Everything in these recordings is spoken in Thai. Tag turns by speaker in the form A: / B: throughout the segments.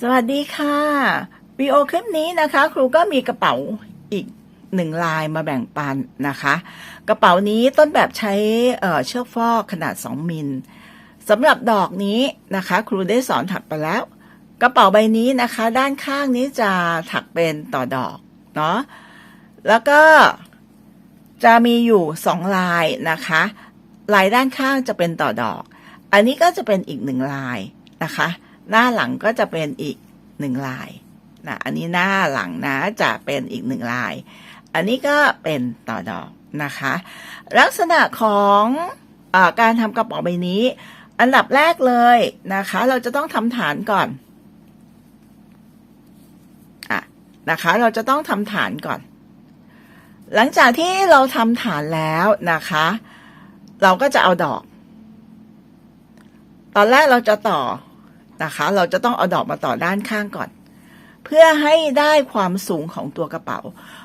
A: สวัสดีค่ะวิดีโอคลิปนี้นะคะ ครูก็มีกระเป๋าอีกหนึ่งลายมาแบ่งปันนะคะ กระเป๋านี้ต้นแบบใช้เชือกฟอกขนาด 2 มิลสำหรับดอกนี้นะคะ ครูได้สอนถักไปแล้ว กระเป๋าใบนี้นะคะ ด้านข้างนี้จะถักเป็นต่อดอกเนาะแล้วก็จะมีอยู่สองลายนะคะ ลายด้านข้างจะเป็นต่อดอก อันนี้ก็จะเป็นอีกหนึ่งลายนะคะ หน้าหลังก็จะเป็นอีกหนึ่งลายนะอันนี้หน้าหลังนะจะเป็นอีกหนึ่งลาย อันนี้ก็เป็นต่อดอกนะคะ ลักษณะของอการทำกระเป๋าใบนี้ อันดับแรกเลยนะคะ เราจะต้องทำฐานก่อนอะนะคะ เราจะต้องทำฐานก่อน หลังจากที่เราทำฐานแล้วนะคะ เราก็จะเอาดอก ตอนแรกเราจะต่อ นะคะ เราจะต้องเอาดอกมาต่อด้านข้างก่อน เพื่อให้ได้ความสูงของตัวกระเป๋า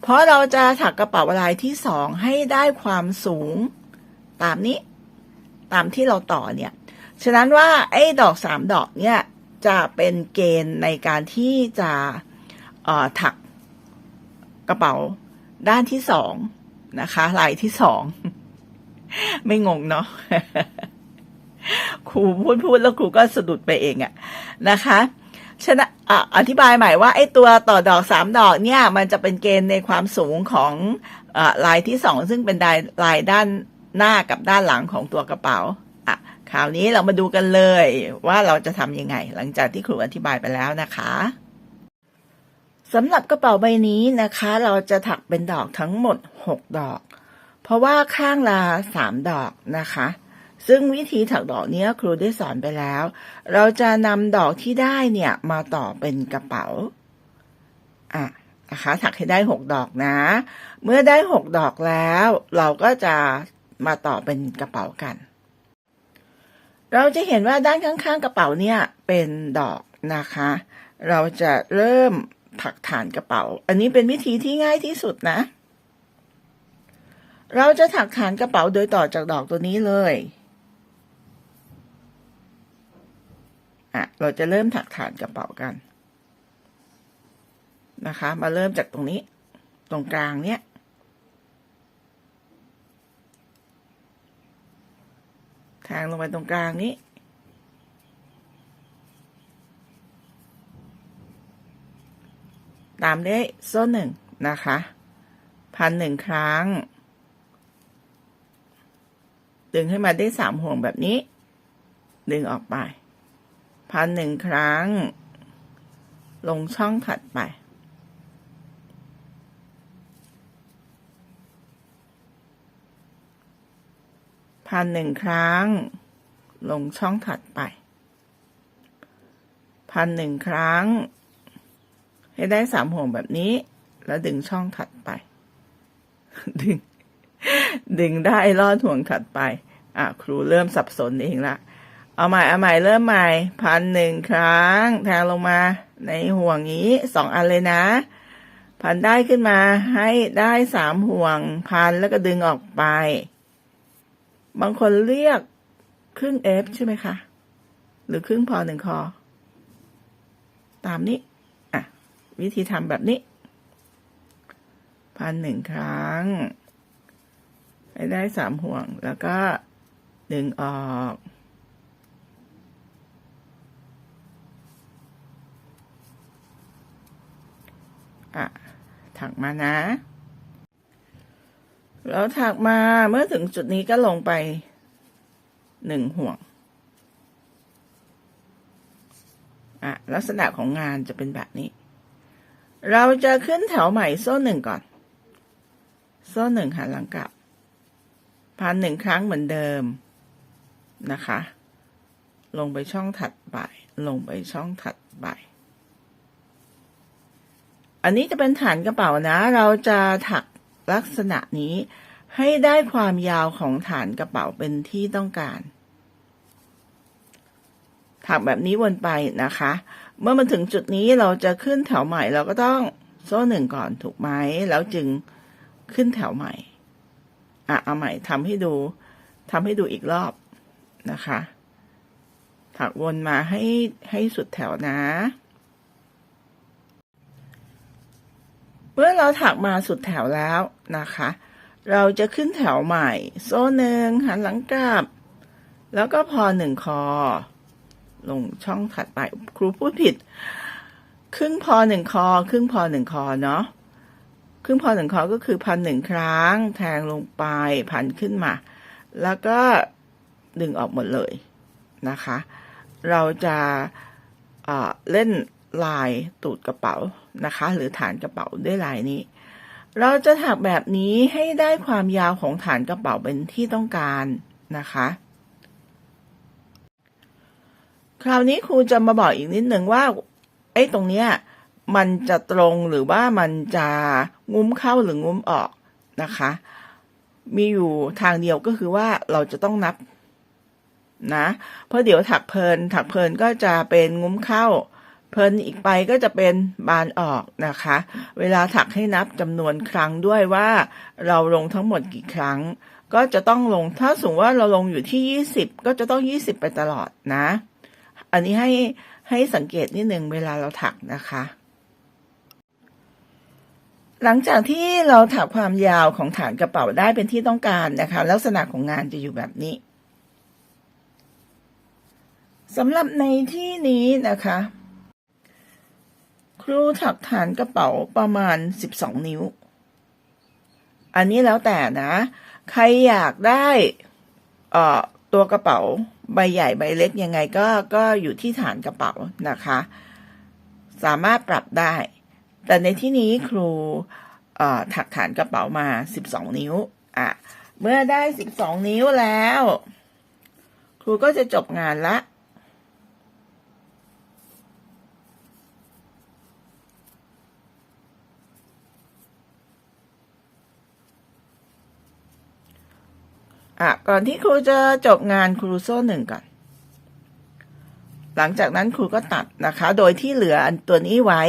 A: เพราะเราจะถักกระเป๋าลายที่สองให้ได้ความสูงตามนี้ ตามที่เราต่อเนี่ย ฉะนั้นว่าไอ้ดอกสามดอกเนี่ยจะเป็นเกณฑ์ในการที่จะถักกระเป๋าด้านที่สองนะคะลายที่สอง ไม่งงเนาะ รูพูดพูดแล้วครูก็สะดุดไปเองอะนะคะฉะนั้นอะอธิบายใหม่ว่าไอ้ตัวต่อดอกสามดอกเนี่ย มันจะเป็นเกณฑ์ในความสูงของอลายที่สองซึ่งเป็นลายลายด้านหน้ากับด้านหลังของตัวกระเป๋าอะคราวนี้เรามาดูกันเลยว่าเราจะทำยังไง หลังจากที่ครูอธิบายไปแล้วนะคะสำหรับกระเป๋าใบนี้นะคะ เราจะถักเป็นดอกทั้งหมดหกดอก เพราะว่าข้างละสามดอกนะคะ ซึ่งวิธีถักดอกเนี้ยครูได้สอนไปแล้ว เราจะนำดอกที่ได้เนี่ยมาต่อเป็นกระเป๋า อะนะคะถักให้ได้หกดอกนะ เมื่อได้หกดอกแล้ว เราก็จะมาต่อเป็นกระเป๋ากัน เราจะเห็นว่าด้านข้างๆกระเป๋าเนี่ยเป็นดอกนะคะ เราจะเริ่มถักฐานกระเป๋า อันนี้เป็นวิธีที่ง่ายที่สุดนะ เราจะถักฐานกระเป๋าโดยต่อจากดอกตัวนี้เลย อะเราจะเริ่มถักฐานกระเป๋ากันนะคะ มาเริ่มจากตรงนี้ ตรงกลางเนี้ยแทงลงไปตรงกลางนี้ ตามด้วยโซ่หนึ่งนะคะ พันหนึ่งครั้ง ดึงให้มาได้สามห่วงแบบนี้ ดึงออกไป พันหนึ่งครั้ง ลงช่องถัดไป พันหนึ่งครั้ง ลงช่องถัดไป พันหนึ่งครั้ง ให้ได้สามห่วงแบบนี้ แล้วดึงช่องถัดไป ดึง ดึงได้ลอดห่วงถัดไป อะ ครูเริ่มสับสนเองละ เอาใหม่เอาใหม่เริ่มใหม่พันหนึ่งครั้งแทงลงมาในห่วงนี้สองอันเลยนะ พันได้ขึ้นมาให้ได้สามห่วงพันแล้วก็ดึงออกไป บางคนเรียกครึ่งเอฟใช่ไหมคะ หรือครึ่งพอหนึ่งคอ ตามนี้ อะ วิธีทำแบบนี้ พันหนึ่งครั้ง ให้ได้สามห่วงแล้วก็ดึงออก อะ ถักมานะ แล้วถักมาเมื่อถึงจุดนี้ก็ลงไปหนึ่งห่วงอะลักษณะของงานจะเป็นแบบนี้ เราจะขึ้นแถวใหม่โซ่หนึ่งก่อน โซ่หนึ่งหันหลังกลับพันหนึ่งครั้งเหมือนเดิมนะคะ ลงไปช่องถัดไป ลงไปช่องถัดไป อันนี้จะเป็นฐานกระเป๋านะ เราจะถักลักษณะนี้ให้ได้ความยาวของฐานกระเป๋าเป็นที่ต้องการ ถักแบบนี้วนไปนะคะ เมื่อมันถึงจุดนี้เราจะขึ้นแถวใหม่ เราก็ต้องโซ่หนึ่งก่อนถูกไหมแล้วจึงขึ้นแถวใหม่อะเอาใหม่ทำให้ดูทำให้ดูอีกรอบนะคะ ถักวนมาให้ให้สุดแถวนะ เมื่อเราถักมาสุดแถวแล้วนะคะ เราจะขึ้นแถวใหม่ โซ่หนึ่งหันหลังกลับ แล้วก็พอหนึ่งคอ ลงช่องถัดไปครูพูดผิด ครึ่งพอหนึ่งคอ ครึ่งพอหนึ่งคอเนาะครึ่งพอหนึ่งคอก็คือพันหนึ่งครั้ง แทงลงไปพันขึ้นมา แล้วก็ดึงออกหมดเลยนะคะ เราจะเอ่อเล่น ลายตูดกระเป๋านะคะ หรือฐานกระเป๋าด้วยลายนี้ เราจะถักแบบนี้ให้ได้ความยาวของฐานกระเป๋าเป็นที่ต้องการนะคะ คราวนี้ครูจะมาบอกอีกนิดหนึ่งว่าไอ้ตรงเนี้ยมันจะตรงหรือว่ามันจะงุ้มเข้าหรืองุ้มออกนะคะ มีอยู่ทางเดียวก็คือว่าเราจะต้องนับนะ เพราะเดี๋ยวถักเพลิน ถักเพลินก็จะเป็นงุ้มเข้า เพลินอีกไปก็จะเป็นบานออกนะคะ เวลาถักให้นับจำนวนครั้งด้วยว่าเราลงทั้งหมดกี่ครั้ง ก็จะต้องลงถ้าสมมติว่าเราลงอยู่ที่ยี่สิบก็จะต้องยี่สิบไปตลอดนะ อันนี้ให้ให้สังเกตนิดนึงเวลาเราถักนะคะ หลังจากที่เราถักความยาวของฐานกระเป๋าได้เป็นที่ต้องการนะคะ ลักษณะของงานจะอยู่แบบนี้สำหรับในที่นี้นะคะ ครูถักฐานกระเป๋าประมาณ 12 นิ้ว อันนี้แล้วแต่นะ ใครอยากได้เอ่อตัวกระเป๋าใบใหญ่ใบเล็กยังไงก็ก็อยู่ที่ฐานกระเป๋านะคะ สามารถปรับได้ แต่ในที่นี้ครูถักฐานกระเป๋ามา 12 นิ้วอะเมื่อได้ 12 นิ้วแล้ว ครูก็จะจบงานละ อะก่อนที่ครูจะจบงานครูโซ่หนึ่งก่อน หลังจากนั้นครูก็ตัดนะคะ โดยที่เหลืออันตัวนี้ไว้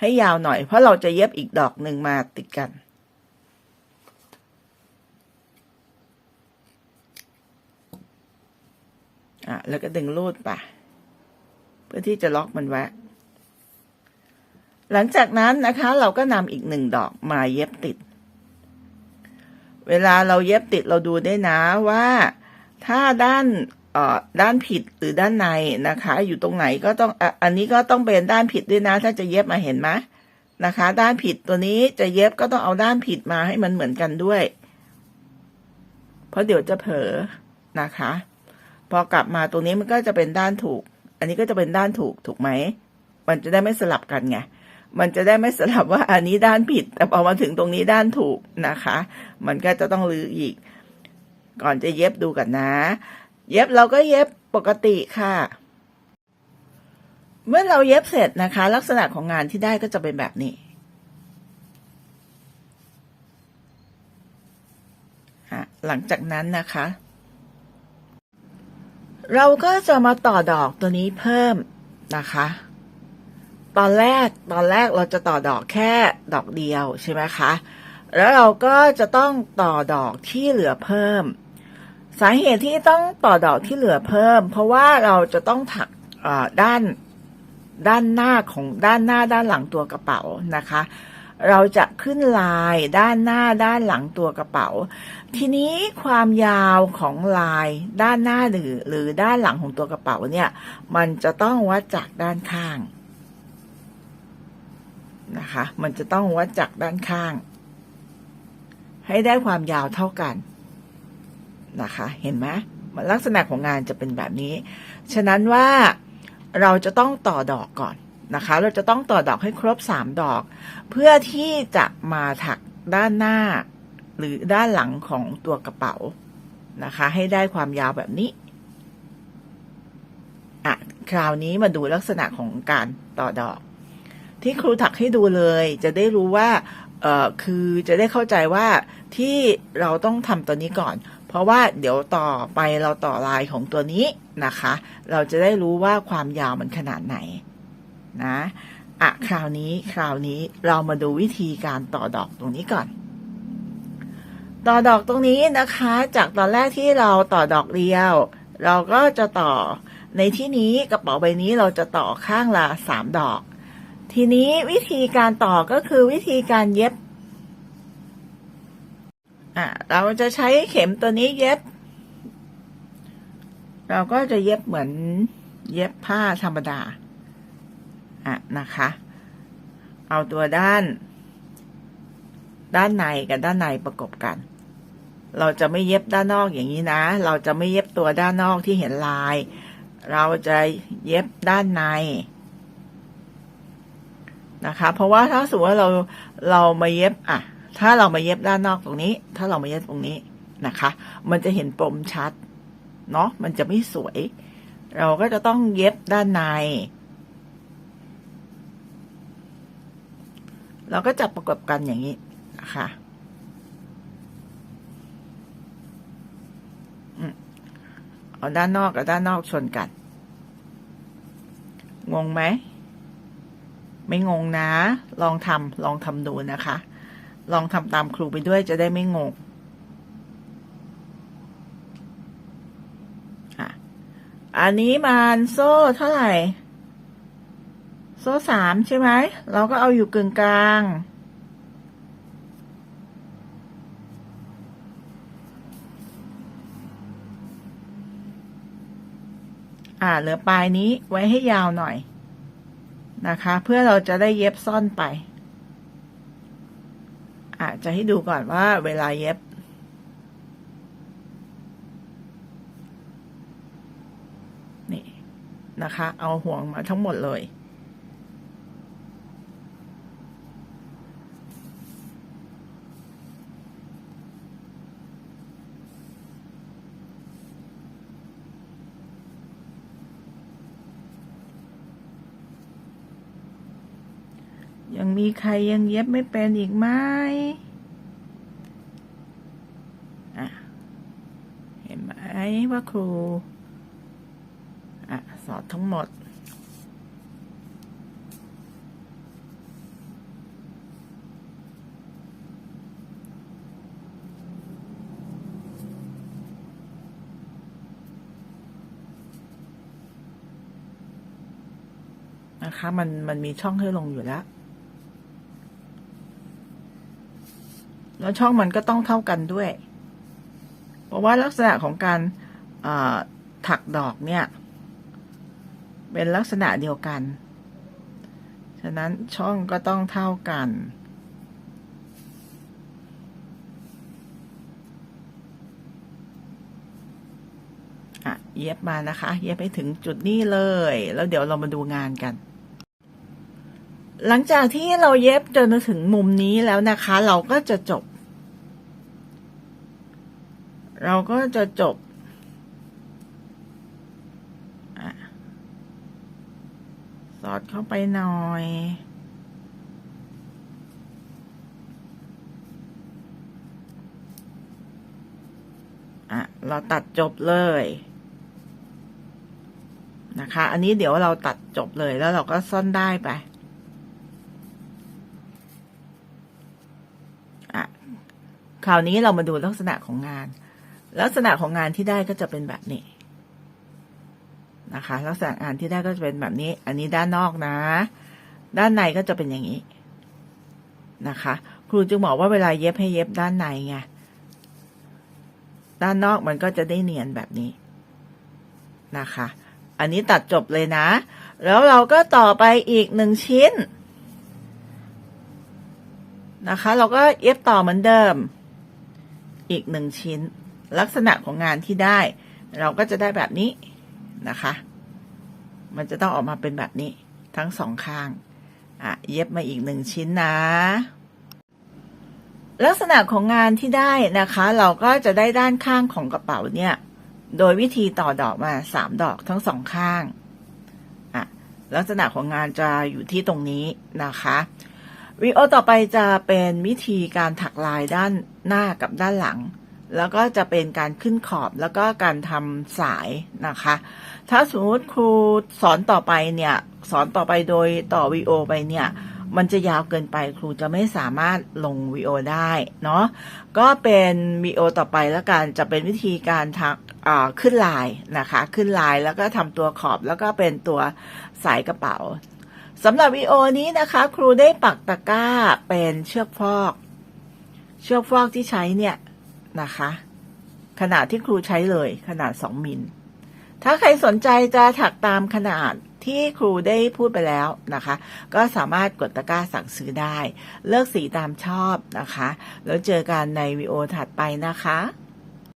A: ให้ยาวหน่อย เพราะเราจะเย็บอีกดอกหนึ่งมาติดกันอะแล้วก็ดึงรูดไปเพื่อที่จะล็อกมันไว้ หลังจากนั้นนะคะ เราก็นำอีกหนึ่งดอกมาเย็บติด เวลาเราเย็บติดเราดูได้นะว่าถ้าด้านด้านผิดหรือด้านในนะคะ อยู่ตรงไหนก็ต้องอันนี้ก็ต้องเป็นด้านผิดด้วยนะ ถ้าจะเย็บมาเห็นไหมนะคะ ด้านผิดตัวนี้จะเย็บก็ต้องเอาด้านผิดมาให้มันเหมือนกันด้วย เพราะเดี๋ยวจะเผลอนะคะ พอกลับมาตรงนี้มันก็จะเป็นด้านถูก อันนี้ก็จะเป็นด้านถูกถูกไหมมันจะได้ไม่สลับกันไง มันจะได้ไม่สลับว่าอันนี้ด้านผิด แต่พอมาถึงตรงนี้ด้านถูกนะคะ มันก็จะต้องลืออีก ก่อนจะเย็บดูกันนะ เย็บเราก็เย็บปกติค่ะ เมื่อเราเย็บเสร็จนะคะ ลักษณะของงานที่ได้ก็จะเป็นแบบนี้หลังจากนั้นนะคะ เราก็จะมาต่อดอกตัวนี้เพิ่มนะคะ ตอนแรกตอนแรกเราจะต่อดอกแค่ดอกเดียวใช่ไหมคะ แล้วเราก็จะต้องต่อดอกที่เหลือเพิ่ม สาเหตุที่ต้องต่อดอกที่เหลือเพิ่ม เพราะว่าเราจะต้องถักด้านด้านหน้าของด้านหน้าด้านหลังตัวกระเป๋านะคะ เราจะขึ้นลายด้านหน้าด้านหลังตัวกระเป๋า ทีนี้ความยาวของลายด้านหน้าหรือหรือด้านหลังของตัวกระเป๋าเนี่ย มันจะต้องวัดจากด้านข้าง นะคะ มันจะต้องวัดจากด้านข้าง ให้ได้ความยาวเท่ากันนะคะ เห็นไหมมันลักษณะของงานจะเป็นแบบนี้ ฉะนั้นว่าเราจะต้องต่อดอกก่อนนะคะ เราจะต้องต่อดอกให้ครบสามดอก เพื่อที่จะมาถักด้านหน้า หรือด้านหลังของตัวกระเป๋านะคะ ให้ได้ความยาวแบบนี้อะคราวนี้มาดูลักษณะของการต่อดอก ที่ครูถักให้ดูเลย จะได้รู้ว่าเอ่อคือจะได้เข้าใจว่าที่เราต้องทำตัวนี้ก่อน เพราะว่าเดี๋ยวต่อไปเราต่อลายของตัวนี้นะคะ เราจะได้รู้ว่าความยาวมันขนาดไหนนะอะคราวนี้คราวนี้เรามาดูวิธีการต่อดอกตรงนี้ก่อน ต่อดอกตรงนี้นะคะ จากตอนแรกที่เราต่อดอกเดียว เราก็จะต่อในที่นี้กระเป๋าใบนี้เราจะต่อข้างละสามดอก ทีนี้วิธีการต่อก็คือวิธีการเย็บ อะเราจะใช้เข็มตัวนี้เย็บ เราก็จะเย็บเหมือนเย็บผ้าธรรมดา อะนะคะ เอาตัวด้าน ด้านในกับด้านในประกบกัน เราจะไม่เย็บด้านนอกอย่างนี้นะ เราจะไม่เย็บตัวด้านนอกที่เห็นลาย เราจะเย็บด้านใน นะคะ เพราะว่าถ้าสมมติว่าเราเรามาเย็บอะ ถ้าเรามาเย็บด้านนอกตรงนี้ ถ้าเรามาเย็บตรงนี้นะคะ มันจะเห็นปมชัดเนาะมันจะไม่สวย เราก็จะต้องเย็บด้านใน เราก็จะประกบกันอย่างนี้นะคะอืมเอาด้านนอกกับด้านนอกชนกัน งงไหม ไม่งงนะ ลองทำลองทำดูนะคะ ลองทำตามครูไปด้วยจะได้ไม่งงอันนี้มันโซ่เท่าไหร่ โซ่สามใช่ไหม เราก็เอาอยู่กึ่งกลาง อ่าเหลือปลายนี้ไว้ให้ยาวหน่อย นะคะ เพื่อเราจะได้เย็บซ่อนไปอาจจะให้ดูก่อนว่าเวลาเย็บ นี่นะคะ เอาห่วงมาทั้งหมดเลย ยังมีใครยังเย็บไม่เป็นอีกไหมเห็นไหมว่าครูอะสอนทั้งหมด นะคะ มัน มันมีช่องให้ลงอยู่แล้ว แล้วช่องมันก็ต้องเท่ากันด้วย เพราะว่าลักษณะของการถักดอกเนี่ย เป็นลักษณะเดียวกัน ฉะนั้นช่องก็ต้องเท่ากันเย็บมานะคะ เย็บไปถึงจุดนี้เลย แล้วเดี๋ยวเรามาดูงานกัน หลังจากที่เราเย็บจนมาถึงมุมนี้แล้วนะคะ เราก็จะจบ เราก็จะจบสอดเข้าไปหน่อย อะ เราตัดจบเลย นะคะ อันนี้เดี๋ยวเราตัดจบเลยแล้วเราก็ซ่อนได้ไป อะ คราวนี้เรามาดูลักษณะของงาน ลักษณะของงานที่ได้ก็จะเป็นแบบนี้นะคะ ลักษณะงานที่ได้ก็จะเป็นแบบนี้ อันนี้ด้านนอกนะ ด้านในก็จะเป็นอย่างนี้นะคะ ครูจึงบอกว่าเวลาเย็บให้เย็บด้านในไงด้านนอกมันก็จะได้เนียนแบบนี้นะคะ อันนี้ตัดจบเลยนะ แล้วเราก็ต่อไปอีกหนึ่งชิ้น นะคะ เราก็เย็บต่อเหมือนเดิม อีกหนึ่งชิ้น ลักษณะของงานที่ได้ เราก็จะได้แบบนี้นะคะ มันจะต้องออกมาเป็นแบบนี้ทั้งสองข้างอะเย็บมาอีกหนึ่งชิ้นนะ ลักษณะของงานที่ได้นะคะ เราก็จะได้ด้านข้างของกระเป๋าเนี่ย โดยวิธีต่อดอกมาสามดอกทั้งสองข้างอะลักษณะของงานจะอยู่ที่ตรงนี้นะคะวิดีโอต่อไปจะเป็นวิธีการถักลายด้านหน้ากับด้านหลัง แล้วก็จะเป็นการขึ้นขอบแล้วก็การทำสายนะคะ ถ้าสมมติครูสอนต่อไปเนี่ย สอนต่อไปโดยต่อวีโอไปเนี่ย มันจะยาวเกินไปครูจะไม่สามารถลงวีโอได้เนาะก็เป็นวีโอต่อไปแล้วกันจะเป็นวิธีการทักขึ้นลายนะคะ ขึ้นลายแล้วก็ทำตัวขอบแล้วก็เป็นตัวสายกระเป๋าสำหรับวีโอนี้นะคะ ครูได้ปักตะกร้าเป็นเชือกฟอก เชือกฟอกที่ใช้เนี่ย นะคะ ขนาดที่ครูใช้เลยขนาด 2 มิล ถ้าใครสนใจจะถักตามขนาดที่ครูได้พูดไปแล้วนะคะ ก็สามารถกดตะกร้าสั่งซื้อได้ เลือกสีตามชอบนะคะ แล้วเจอกันในวิดีโอถัดไปนะคะ